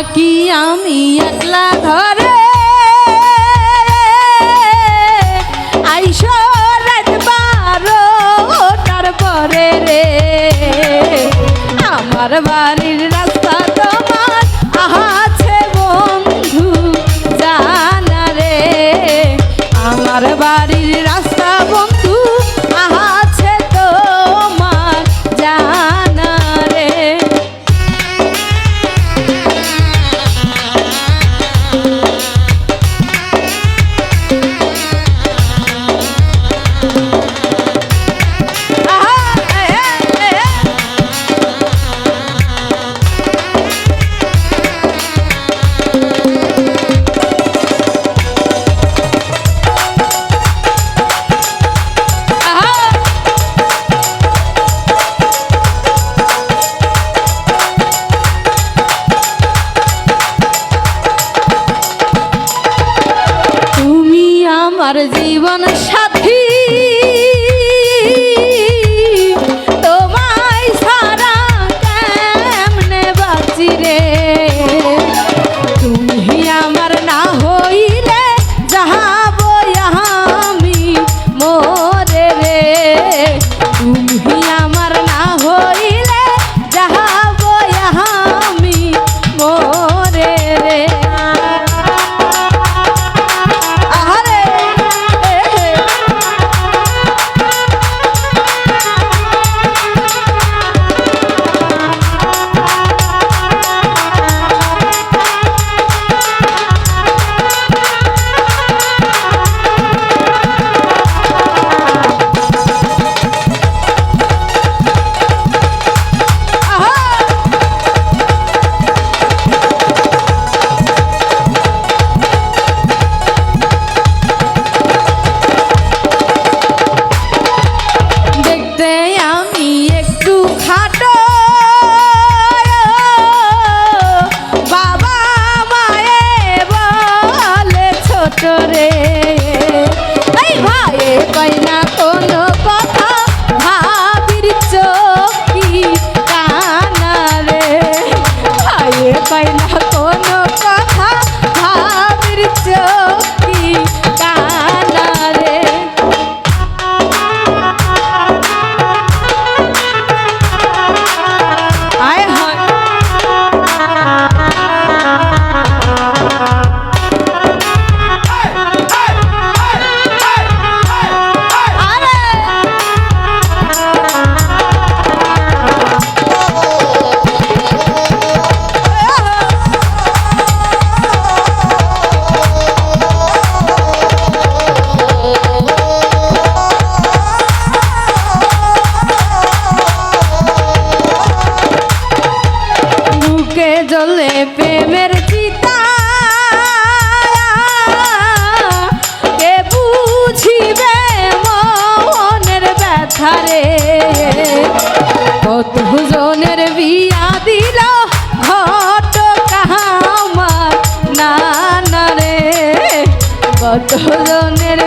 থাকি আমি একলা ঘরে। রে। আমার বাড়ির রাস্তা তোমার আছে বন্ধু, জানা রে। আমার বাড়ির রাস্তা বন্ধু আমার জীবন সাথী জ্বলে প্রেমের চিতা। কে বুঝিবে মনের ব্যথা রে? কত জনের বিয়া দিল ঘট কাহামার। না রে, কত জনের